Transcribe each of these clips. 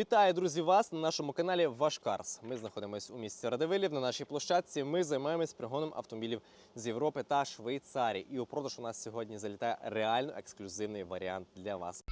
Вітаю, друзі, вас на нашому каналі Вашкарс. Ми знаходимося у місті Радивилів. На нашій площадці ми займаємось пригоном автомобілів з Європи та Швейцарії. І у продаж у нас сьогодні залітає реально ексклюзивний варіант для вас.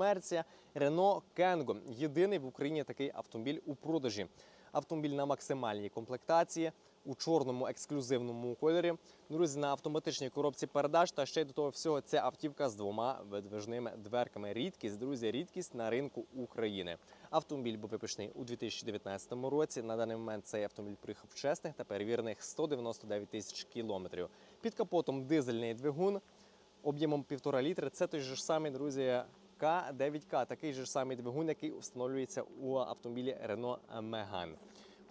Комерція Renault Kangoo. Єдиний в Україні такий автомобіль у продажі. Автомобіль на максимальній комплектації у чорному ексклюзивному кольорі. Друзі, на автоматичній коробці передач та ще й до того всього ця автівка з двома видвижними дверками. Рідкість, друзі, рідкість на ринку України. Автомобіль був випущений у 2019 році. На даний момент цей автомобіль приїхав чесних та перевірених 199 тисяч кілометрів. Під капотом дизельний двигун об'ємом 1,5 літри. Це той же самий, друзі, К9К, такий же самий двигун, який встановлюється у автомобілі Renault Megane.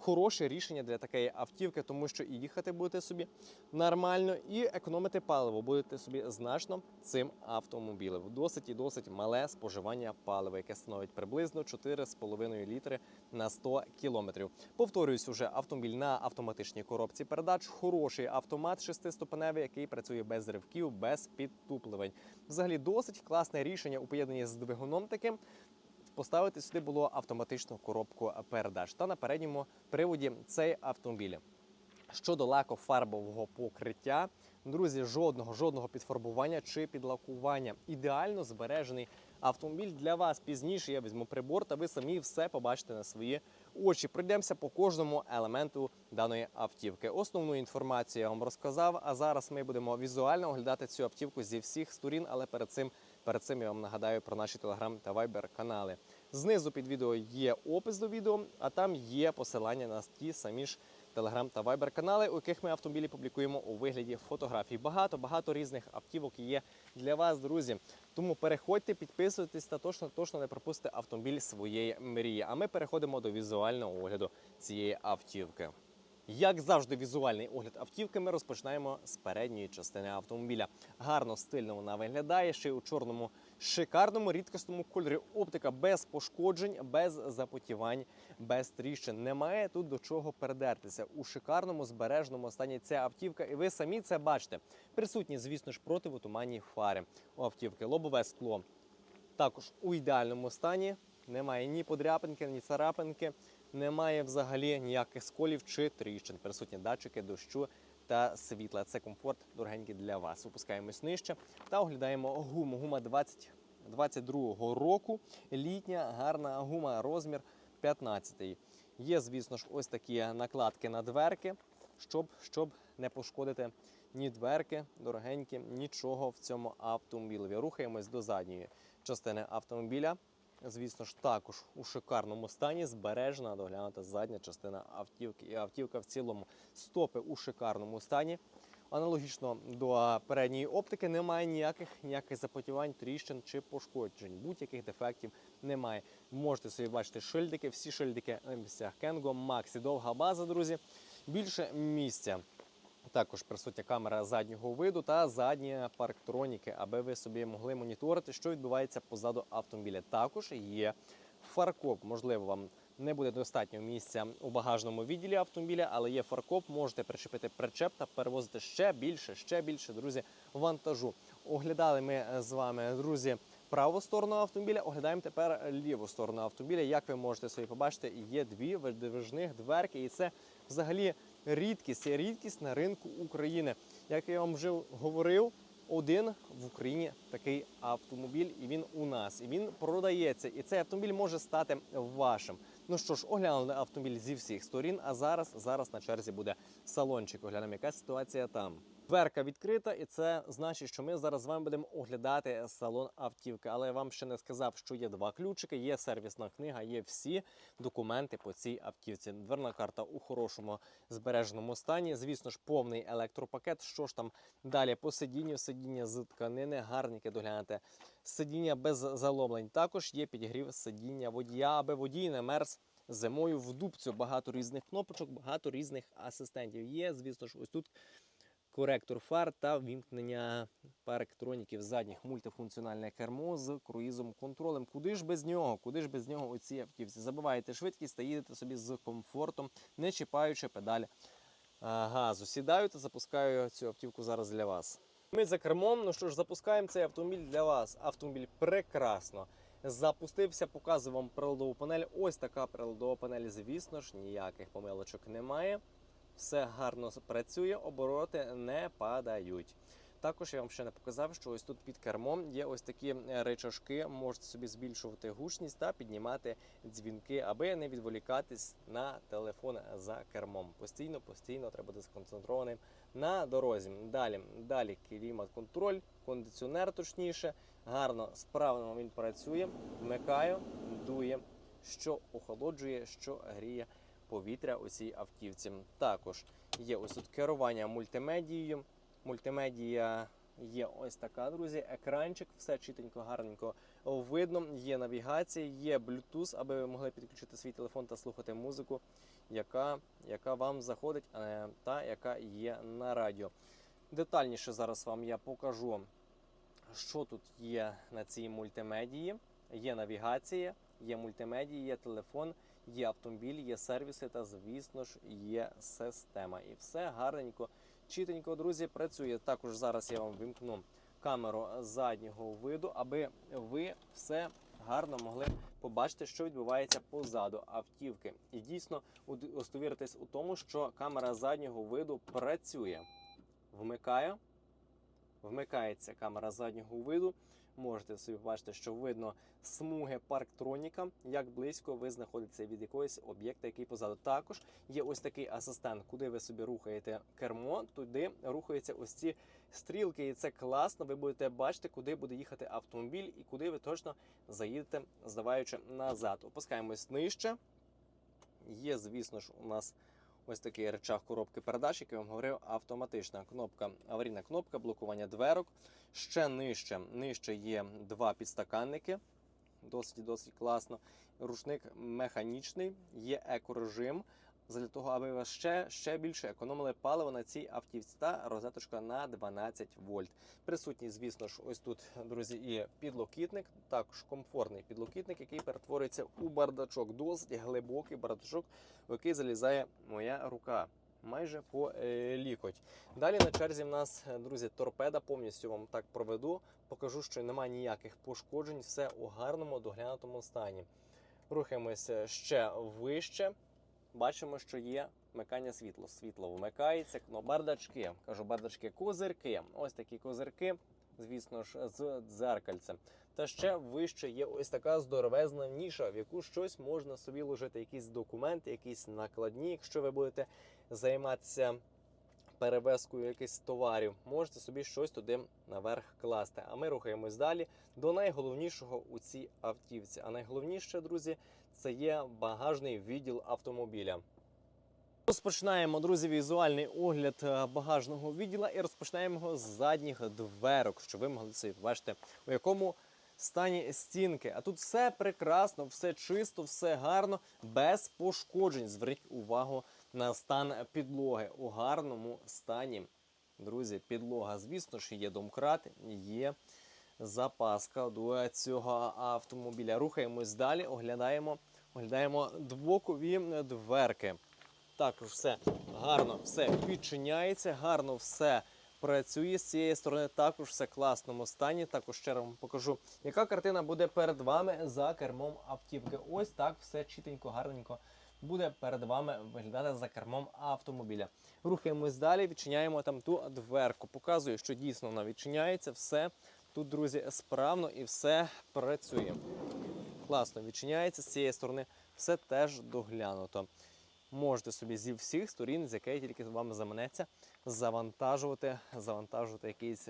Хороше рішення для такої автівки, тому що і їхати будете собі нормально, і економити паливо будете собі значно цим автомобілем. Досить і досить мале споживання палива, яке становить приблизно 4,5 літри на 100 кілометрів. Повторююсь, уже автомобіль на автоматичній коробці передач. Хороший автомат шестиступеневий, який працює без ривків, без підтуплювань. Взагалі досить класне рішення у поєднанні з двигуном таким. Поставити сюди було автоматичну коробку передач та на передньому приводі цей автомобіль. Щодо лакофарбового покриття, друзі, жодного жодного підфарбування чи підлакування. Ідеально збережений автомобіль для вас. Пізніше я візьму прибор, та ви самі все побачите на свої очі. Пройдемося по кожному елементу даної автівки. Основну інформацію я вам розказав. А зараз ми будемо візуально оглядати цю автівку зі всіх сторін, але перед цим. Перед цим я вам нагадаю про наші телеграм та вайбер канали. Знизу під відео є опис до відео, а там є посилання на ті самі ж телеграм та вайбер канали, у яких ми автомобілі публікуємо у вигляді фотографій. Багато багато різних автівок є для вас, друзі. Тому переходьте, підписуйтесь та точно точно не пропустите автомобіль своєї мрії. А ми переходимо до візуального огляду цієї автівки. Як завжди, візуальний огляд автівки ми розпочинаємо з передньої частини автомобіля. Гарно стильно вона виглядає ще й у чорному шикарному рідкісному кольорі. Оптика без пошкоджень, без запотівань, без тріщин. Немає тут до чого передертися. У шикарному збережному стані ця автівка, і ви самі це бачите. Присутні, звісно ж, противотуманні фари у автівки, лобове скло. Також у ідеальному стані немає ні подряпинки, ні царапинки немає взагалі ніяких сколів чи тріщин. Присутні датчики дощу та світла. Це комфорт дорогенький для вас. Опускаємось нижче та оглядаємо гуму. Гума 20 22-го року. Літня гарна гума, розмір 15. Є, звісно ж, ось такі накладки на дверки, щоб, щоб не пошкодити ні дверки, дорогенькі, нічого в цьому автомобілі. Рухаємось до задньої частини автомобіля. Звісно ж, також у шикарному стані збережена доглянута задня частина автівки. І автівка в цілому стопи у шикарному стані. Аналогічно до передньої оптики немає ніяких ніяких запотівань, тріщин чи пошкоджень. Будь-яких дефектів немає. Можете собі бачити шильдики, всі шильдики на місцях Кенго, Максі, довга база, друзі. Більше місця. Також присутня камера заднього виду та задні парктроніки, аби ви собі могли моніторити, що відбувається позаду автомобіля. Також є фаркоп. Можливо, вам не буде достатньо місця у багажному відділі автомобіля, але є фаркоп. Можете причепити причеп та перевозити ще більше, ще більше, друзі, вантажу. Оглядали ми з вами, друзі. Праву сторону автомобіля оглядаємо тепер ліву сторону автомобіля. Як ви можете собі побачити, є дві видвижних дверки, і це взагалі рідкість, рідкість на ринку України. Як я вам вже говорив, один в Україні такий автомобіль, і він у нас, і він продається. І цей автомобіль може стати вашим. Ну що ж, оглянули автомобіль зі всіх сторін. А зараз зараз на черзі буде салончик. Оглянемо, яка ситуація там. Дверка відкрита, і це значить, що ми зараз з вами будемо оглядати салон автівки. Але я вам ще не сказав, що є два ключики, є сервісна книга, є всі документи по цій автівці. Дверна карта у хорошому збереженому стані. Звісно ж, повний електропакет. Що ж там далі по сидінню? Сидіння з тканини, гарненьке доглянете. Сидіння без заломлень. Також є підігрів сидіння водія, аби водій не мерз. Зимою в дубцю багато різних кнопочок, багато різних асистентів. Є, звісно ж, ось тут коректор фар та вімкнення парктроніків задніх мультифункціональне кермо з круїзом контролем. Куди ж без нього? Куди ж без нього у автівці? Забиваєте швидкість та їдете собі з комфортом, не чіпаючи педаль газу. Сідаю та запускаю цю автівку зараз для вас. Ми за кермом. Ну що ж, запускаємо цей автомобіль для вас. Автомобіль прекрасно. Запустився, показую вам приладову панель. Ось така приладова панель. Звісно ж, ніяких помилочок немає. Все гарно працює, обороти не падають. Також я вам ще не показав, що ось тут під кермом є ось такі е, речашки. Можете собі збільшувати гучність та піднімати дзвінки, аби не відволікатись на телефон за кермом. Постійно, постійно треба бути сконцентрованим на дорозі. Далі, далі клімат-контроль, кондиціонер точніше. Гарно, справно він працює. Вмикаю, дує, що охолоджує, що гріє повітря у цій автівці. Також є ось тут керування мультимедією. Мультимедія є ось така, друзі. Екранчик, все чітенько, гарненько видно. Є навігація, є Bluetooth, аби ви могли підключити свій телефон та слухати музику, яка, яка вам заходить, та яка є на радіо. Детальніше зараз вам я покажу, що тут є на цій мультимедії. Є навігація, є мультимедія, є телефон, є автомобіль, є сервіси та, звісно ж, є система. І все гарненько, чітенько, друзі, працює. Також зараз я вам вимкну камеру заднього виду, аби ви все гарно могли побачити, що відбувається позаду автівки. І дійсно удостовіритись у тому, що камера заднього виду працює. Вмикаю. Вмикається камера заднього виду. Можете собі бачити, що видно смуги парктроніка, як близько ви знаходитеся від якогось об'єкта, який позаду. Також є ось такий асистент, куди ви собі рухаєте кермо, туди рухаються ось ці стрілки, і це класно. Ви будете бачити, куди буде їхати автомобіль і куди ви точно заїдете, здаваючи назад. Опускаємось нижче. Є, звісно ж, у нас ось такий речах коробки передач, який вам говорив, автоматична кнопка, аварійна кнопка, блокування дверок. Ще нижче, нижче є два підстаканники. Досить досить класно. Рушник механічний, є екорежим. Для того, аби ви ще, ще більше економили паливо на цій автівці та розеточка на 12 вольт. Присутній, звісно ж, ось тут, друзі, і підлокітник, також комфортний підлокітник, який перетворюється у бардачок. Досить глибокий бардачок, в який залізає моя рука. Майже по е, лікоть. Далі на черзі в нас, друзі, торпеда. Повністю вам так проведу. Покажу, що немає ніяких пошкоджень, все у гарному доглянутому стані. Рухаємося ще вище. Бачимо, що є вмикання світла. Світло вмикається, бардачки. Кажу, бардачки, козирки. Ось такі козирки, звісно ж, з дзеркальцем. Та ще вище є ось така здоровезна ніша, в яку щось можна собі ложити, якісь документи, якісь накладні. Якщо ви будете займатися перевезкою якихось товарів, можете собі щось туди наверх класти. А ми рухаємось далі до найголовнішого у цій автівці. А найголовніше, друзі, це є багажний відділ автомобіля. Розпочинаємо, друзі, візуальний огляд е, багажного відділа і розпочинаємо його з задніх дверок, щоб ви могли собі побачити, у якому стані стінки. А тут все прекрасно, все чисто, все гарно, без пошкоджень. Зверніть увагу на стан підлоги у гарному стані. Друзі, підлога, звісно ж, є домкрат, є запаска до цього автомобіля. Рухаємось далі, оглядаємо, оглядаємо двокові дверки. Також все гарно все відчиняється, гарно все працює з цієї сторони. Також все в класному стані. Також ще раз вам покажу, яка картина буде перед вами за кермом автівки. Ось так все чітенько, гарненько буде перед вами виглядати за кермом автомобіля. Рухаємось далі, відчиняємо там ту дверку. Показую, що дійсно вона відчиняється. Все тут, друзі, справно і все працює. Класно відчиняється з цієї сторони, все теж доглянуто. Можете собі зі всіх сторін, з якої тільки вам заманеться, завантажувати, завантажувати якийсь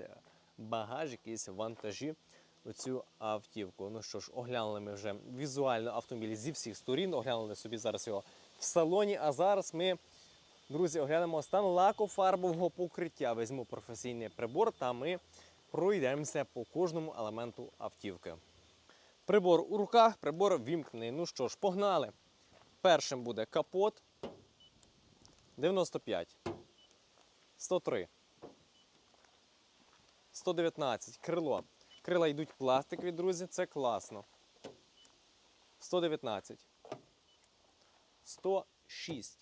багаж, якісь вантажі у цю автівку. Ну що ж, оглянули ми вже візуально автомобіль зі всіх сторін, оглянули собі зараз його в салоні. А зараз ми, друзі, оглянемо стан лакофарбового покриття. Візьму професійний прибор та ми пройдемося по кожному елементу автівки. Прибор у руках, прибор вімкнений. Ну що ж, погнали. Першим буде капот 95, 103, 119. Крило. Крила йдуть пластикові, друзі, це класно. 119. 106.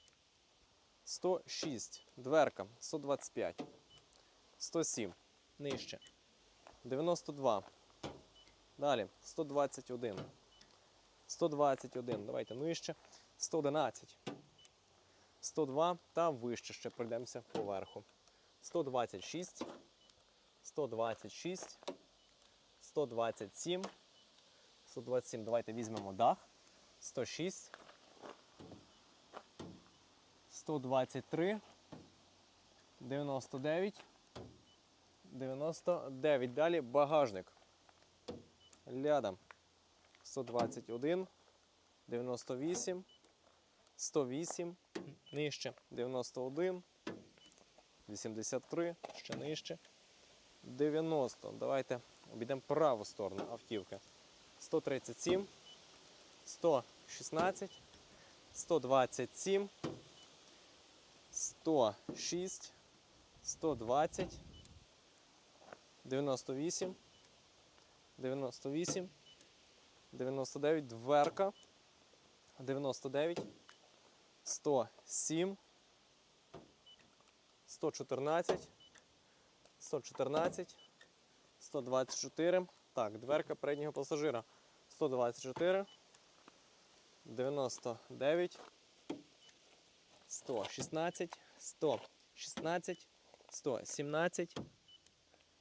106. Дверка. 125. 107. Нижче. 92. Далі. 121. 121. Давайте нижче. 111. 102 та вище ще пройдемося поверху. 126. 126. 127. 127. Давайте візьмемо дах. 106. 123. 99. 99. Далі багажник. Рядом. 121. 98. 108. Нижче. 91. 83. Ще нижче. 90. Давайте обійдемо праву сторону автівки. 137. 116. 127. 106. 120. 98. 98. 99. Дверка. 99. 107. 114. 114. 124. Так, дверка переднього пасажира. 124. 99. 116. 116. 117.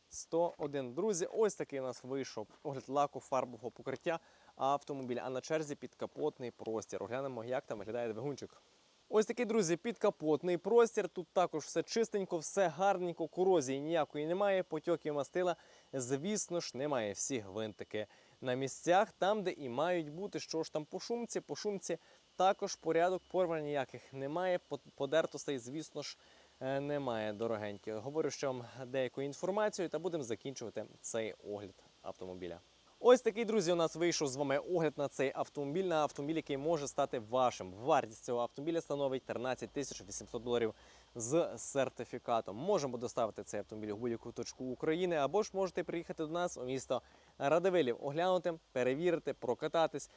101. Друзі, ось такий у нас вийшов огляд лаку фарбового покриття автомобіля. А на черзі підкапотний простір. Оглянемо, як там виглядає двигунчик. Ось такий, друзі, підкапотний простір. Тут також все чистенько, все гарненько, корозії ніякої немає, потьоків мастила, звісно ж, немає. Всі гвинтики на місцях, там, де і мають бути. Що ж там по шумці, по шумці також порядок порвань ніяких немає. По- Подертостей, звісно ж, е, немає дорогенькі. Говорю ще вам деяку інформацію та будемо закінчувати цей огляд автомобіля. Ось такий, друзі, у нас вийшов з вами огляд на цей автомобіль, на автомобіль, який може стати вашим. Вартість цього автомобіля становить 13 тисяч 800 доларів з сертифікатом. Можемо доставити цей автомобіль у будь-яку точку України, або ж можете приїхати до нас у місто Радивилів, оглянути, перевірити, прокататись.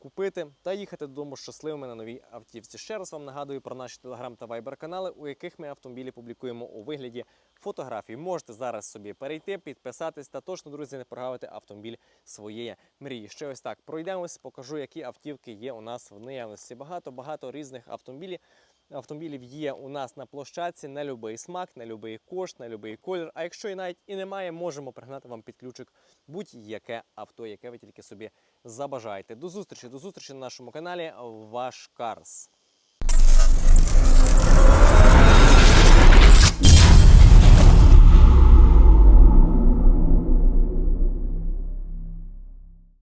Купити та їхати додому щасливими на новій автівці. Ще раз вам нагадую про наші телеграм та вайбер канали, у яких ми автомобілі публікуємо у вигляді фотографій. Можете зараз собі перейти, підписатись та точно, друзі, не прогавити автомобіль своєї мрії. Ще ось так пройдемось, покажу, які автівки є у нас в наявності. Багато багато різних автомобілів. Автомобілів є у нас на площадці на будь-який смак, на будь-який кошт, на будь-який колір. А якщо і навіть і немає, можемо пригнати вам під ключик будь-яке авто, яке ви тільки собі забажаєте. До зустрічі, до зустрічі на нашому каналі Ваш Карс.